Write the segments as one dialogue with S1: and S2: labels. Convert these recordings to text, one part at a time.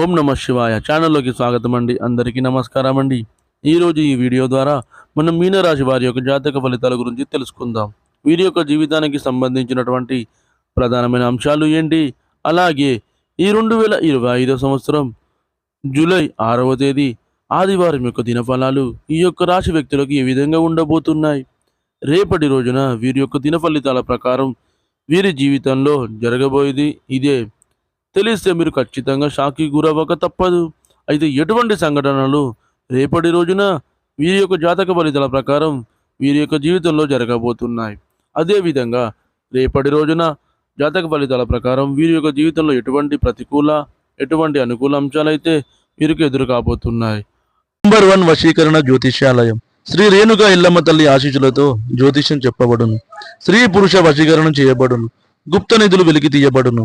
S1: ఓం నమ శివాయ. ఛానల్లోకి స్వాగతం అండి. అందరికీ నమస్కారం అండి. ఈరోజు ఈ వీడియో ద్వారా మనం మీనరాశి వారి యొక్క జాతక ఫలితాల గురించి తెలుసుకుందాం. వీరి యొక్క జీవితానికి సంబంధించినటువంటి ప్రధానమైన అంశాలు ఏంటి? అలాగే ఈ రెండు వేల ఇరవై ఐదో సంవత్సరం జూలై ఆరవ తేదీ ఆదివారం యొక్క దినఫలాలు ఈ యొక్క రాశి వ్యక్తులకు ఏ విధంగా ఉండబోతున్నాయి? రేపటి రోజున వీరి యొక్క దిన ఫలితాల ప్రకారం వీరి జీవితంలో జరగబోయేది ఇదే. తెలిస్తే మీరు ఖచ్చితంగా షాక్కి గురవ్వక తప్పదు. అయితే ఎటువంటి సంఘటనలు? రేపటి రోజున వీరి యొక్క జాతక ఫలితాల ప్రకారం వీరి యొక్క జీవితంలో జరగబోతున్నాయి. అదేవిధంగా రేపటి రోజున జాతక ఫలితాల ప్రకారం వీరి యొక్క జీవితంలో ఎటువంటి ప్రతికూల ఎటువంటి అనుకూల అంశాలైతే వీరికి ఎదురు కాబోతున్నాయి. నంబర్ వన్ వశీకరణ జ్యోతిష్యాలయం. శ్రీ రేణుక ఇల్లమ్మ తల్లి ఆశీస్సులతో జ్యోతిష్యం చెప్పబడును. స్త్రీ పురుష వశీకరణం చేయబడును. గుప్త నిధులు వెలికి తీయబడును.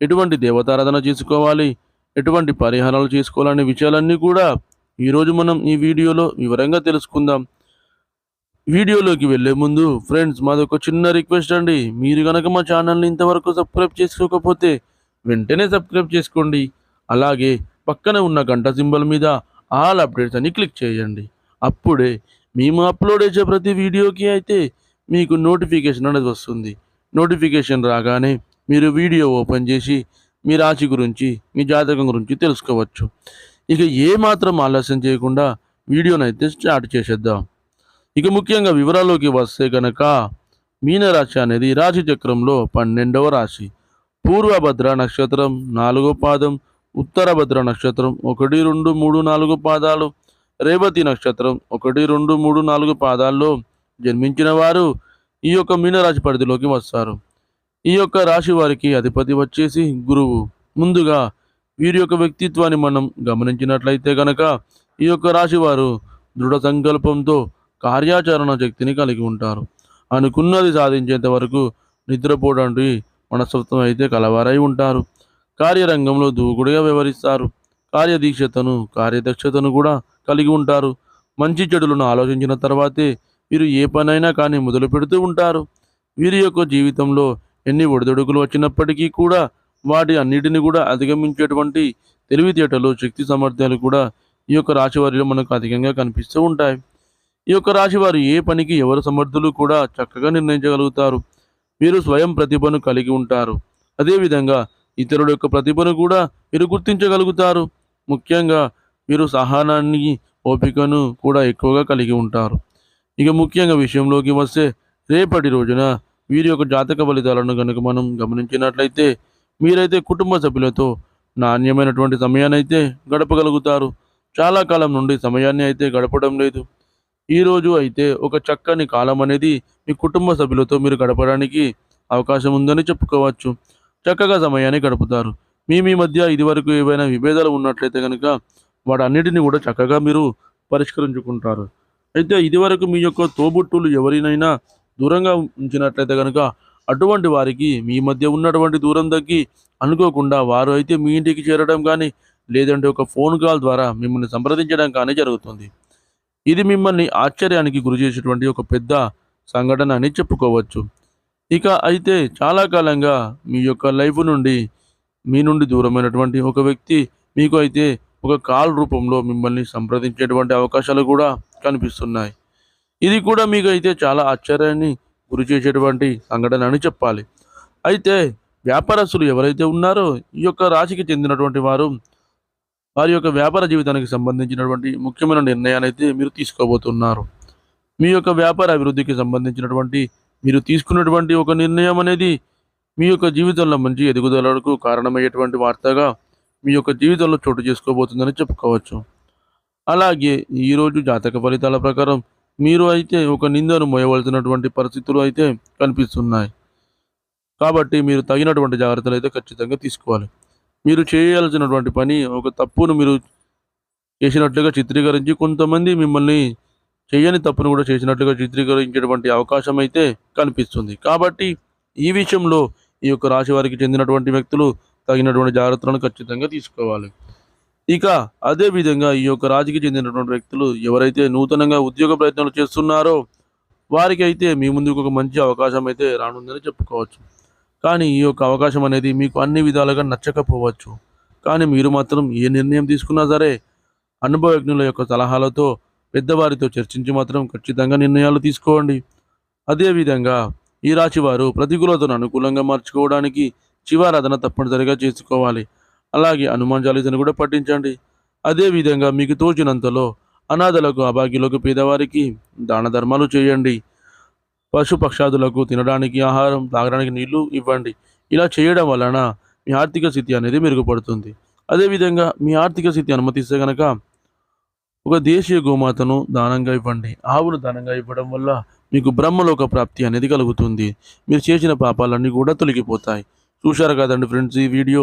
S1: ఎటువంటి దేవతారాధన చేసుకోవాలి? ఎటువంటి పరిహారాలు చేసుకోవాలనే విషయాలన్నీ కూడా ఈరోజు మనం ఈ వీడియోలో వివరంగా తెలుసుకుందాం. వీడియోలోకి వెళ్ళే ముందు ఫ్రెండ్స్ మాది ఒక చిన్న రిక్వెస్ట్ అండి. మీరు కనుక మా ఛానల్ని ఇంతవరకు సబ్స్క్రైబ్ చేసుకోకపోతే వెంటనే సబ్స్క్రైబ్ చేసుకోండి. అలాగే పక్కన ఉన్న గంట సింబల్ మీద ఆల్ అప్డేట్స్ అని క్లిక్ చేయండి. అప్పుడే మేము అప్లోడ్ చేసే ప్రతి వీడియోకి అయితే మీకు నోటిఫికేషన్ అనేది వస్తుంది. నోటిఫికేషన్ రాగానే మీరు వీడియో ఓపెన్ చేసి మీ రాశి గురించి మీ జాతకం గురించి తెలుసుకోవచ్చు. ఇక ఏమాత్రం ఆలస్యం చేయకుండా వీడియోనైతే స్టార్ట్ చేసేద్దాం. ఇక ముఖ్యంగా వివరాల్లోకి వస్తే కనుక మీనరాశి అనేది రాశి చక్రంలో పన్నెండవ రాశి. పూర్వభద్ర నక్షత్రం నాలుగో పాదం ఉత్తరభద్ర నక్షత్రం ఒకటి రెండు మూడు నాలుగు పాదాలు రేవతి నక్షత్రం ఒకటి రెండు మూడు నాలుగు పాదాల్లో జన్మించిన వారు ఈ యొక్క మీనరాశి పరిధిలోకి వస్తారు. ఈ యొక్క రాశి వారికి అధిపతి వచ్చేసి గురువు. ముందుగా వీరి యొక్క వ్యక్తిత్వాన్ని మనం గమనించినట్లయితే గనక ఈ యొక్క రాశి వారు దృఢ సంకల్పంతో కార్యాచరణ శక్తిని కలిగి ఉంటారు. అనుకున్నది సాధించేంత వరకు నిద్రపోవడానికి మనస్తత్వం అయితే కలవారై ఉంటారు. కార్యరంగంలో దూకుడుగా వ్యవహరిస్తారు. కార్యదీక్షతను కార్యదక్షతను కూడా కలిగి ఉంటారు. మంచి చెడులను ఆలోచించిన తర్వాతే వీరు ఏ పనైనా కానీ మొదలు పెడుతూ ఉంటారు. వీరి యొక్క జీవితంలో ఎన్ని ఒడిదొడుకులు వచ్చినప్పటికీ కూడా వాటి అన్నిటిని కూడా అధిగమించేటువంటి తెలివితేటలు శక్తి సామర్థ్యాలు కూడా ఈ యొక్క రాశి వారిలో మనకు అధికంగా కనిపిస్తూ ఉంటాయి. ఈ యొక్క రాశి వారు ఏ పనికి ఎవరు సమర్థులు కూడా చక్కగా నిర్ణయించగలుగుతారు. వీరు స్వయం ప్రతిభను కలిగి ఉంటారు. అదేవిధంగా ఇతరుల యొక్క ప్రతిభను కూడా మీరు గుర్తించగలుగుతారు. ముఖ్యంగా వీరు సహనాన్ని ఓపికను కూడా ఎక్కువగా కలిగి ఉంటారు. ఇక ముఖ్యంగా విషయంలోకి వస్తే రేపటి రోజున వీరి యొక్క జాతక ఫలితాలను కనుక మనం గమనించినట్లయితే మీరైతే కుటుంబ సభ్యులతో నాణ్యమైనటువంటి సమయాన్ని అయితే గడపగలుగుతారు. చాలా కాలం నుండి సమయాన్ని అయితే గడపడం లేదు. ఈరోజు అయితే ఒక చక్కని కాలం అనేది మీ కుటుంబ సభ్యులతో మీరు గడపడానికి అవకాశం ఉందని చెప్పుకోవచ్చు. చక్కగా సమయాన్ని గడుపుతారు. మీ మీ మధ్య ఇదివరకు ఏవైనా విభేదాలు ఉన్నట్లయితే కనుక వాటన్నిటిని కూడా చక్కగా మీరు పరిష్కరించుకుంటారు. అయితే ఇదివరకు మీ యొక్క తోబుట్టులు ఎవరినైనా దూరంగా ఉంచినట్లయితే కనుక అటువంటి వారికి మీ మధ్య ఉన్నటువంటి దూరం తగ్గి అనుకోకుండా వారు అయితే మీ ఇంటికి చేరడం కానీ లేదంటే ఒక ఫోన్ కాల్ ద్వారా మిమ్మల్ని సంప్రదించడం కానీ జరుగుతుంది. ఇది మిమ్మల్ని ఆశ్చర్యానికి గురి చేసేటువంటి ఒక పెద్ద సంఘటన అని చెప్పుకోవచ్చు. ఇక అయితే చాలా కాలంగా మీ యొక్క లైఫ్ నుండి మీ నుండి దూరమైనటువంటి ఒక వ్యక్తి మీకు అయితే ఒక కాల్ రూపంలో మిమ్మల్ని సంప్రదించేటువంటి అవకాశాలు కూడా కనిపిస్తున్నాయి. ఇది కూడా మీకు అయితే చాలా ఆశ్చర్యాన్ని గురి చేసేటువంటి సంఘటన అని చెప్పాలి. అయితే వ్యాపారస్తులు ఎవరైతే ఉన్నారో ఈ యొక్క రాశికి చెందినటువంటి వారు వారి యొక్క వ్యాపార జీవితానికి సంబంధించినటువంటి ముఖ్యమైన నిర్ణయాన్ని అయితే మీరు తీసుకోబోతున్నారు. మీ యొక్క వ్యాపార అభివృద్ధికి సంబంధించినటువంటి మీరు తీసుకున్నటువంటి ఒక నిర్ణయం అనేది మీ యొక్క జీవితంలో మంచి ఎదుగుదలకు కారణమయ్యేటువంటి వార్తగా మీ యొక్క జీవితంలో చోటు చేసుకోబోతుందని చెప్పుకోవచ్చు. అలాగే ఈరోజు జాతక ఫలితాల ప్రకారం మీరు అయితే ఒక నిందను మోయవలసినటువంటి పరిస్థితులు అయితే కనిపిస్తున్నాయి. కాబట్టి మీరు తగినటువంటి జాగ్రత్తలు అయితే ఖచ్చితంగా తీసుకోవాలి. మీరు చేయాల్సినటువంటి పని ఒక తప్పును మీరు చేసినట్లుగా చిత్రీకరించి కొంతమంది మిమ్మల్ని చేయని తప్పును కూడా చేసినట్లుగా చిత్రీకరించేటువంటి అవకాశం అయితే కనిపిస్తుంది. కాబట్టి ఈ విషయంలో ఈ యొక్క రాశి వారికి చెందినటువంటి వ్యక్తులు తగినటువంటి జాగ్రత్తలను ఖచ్చితంగా తీసుకోవాలి. ఇక అదే విధంగా ఈ యొక్క రాశికి చెందినటువంటి వ్యక్తులు ఎవరైతే నూతనంగా ఉద్యోగ ప్రయత్నాలు చేస్తున్నారో వారికి అయితే మీ ముందుకు ఒక మంచి అవకాశం అయితే రానుందని చెప్పుకోవచ్చు. కానీ ఈ యొక్క అవకాశం అనేది మీకు అన్ని విధాలుగా నచ్చకపోవచ్చు. కానీ మీరు మాత్రం ఏ నిర్ణయం తీసుకున్నా సరే అనుభవజ్ఞుల యొక్క సలహాలతో పెద్దవారితో చర్చించి మాత్రం ఖచ్చితంగా నిర్ణయాలు తీసుకోండి. అదేవిధంగా ఈ రాశి వారు ప్రతికూలతను అనుకూలంగా మార్చుకోవడానికి శివారాధన తప్పనిసరిగా చేసుకోవాలి. అలాగే హనుమాన్ చాలీసను కూడా పఠించండి. అదేవిధంగా మీకు తోచినంతలో అనాథలకు అభాగ్యులకు పేదవారికి దాన ధర్మాలు చేయండి. పశుపక్షాదులకు తినడానికి ఆహారం తాగడానికి నీళ్ళు ఇవ్వండి. ఇలా చేయడం వలన మీ ఆర్థిక స్థితి అనేది మెరుగుపడుతుంది. అదేవిధంగా మీ ఆర్థిక స్థితి అనుమతిస్తే కనుక ఒక దేశీయ గోమాతను దానంగా ఇవ్వండి. ఆవును దానంగా ఇవ్వడం వల్ల మీకు బ్రహ్మలోక ప్రాప్తి అనేది కలుగుతుంది. మీరు చేసిన పాపాలన్నీ కూడా తొలగిపోతాయి. చూశారు కదండి ఫ్రెండ్స్ ఈ వీడియో?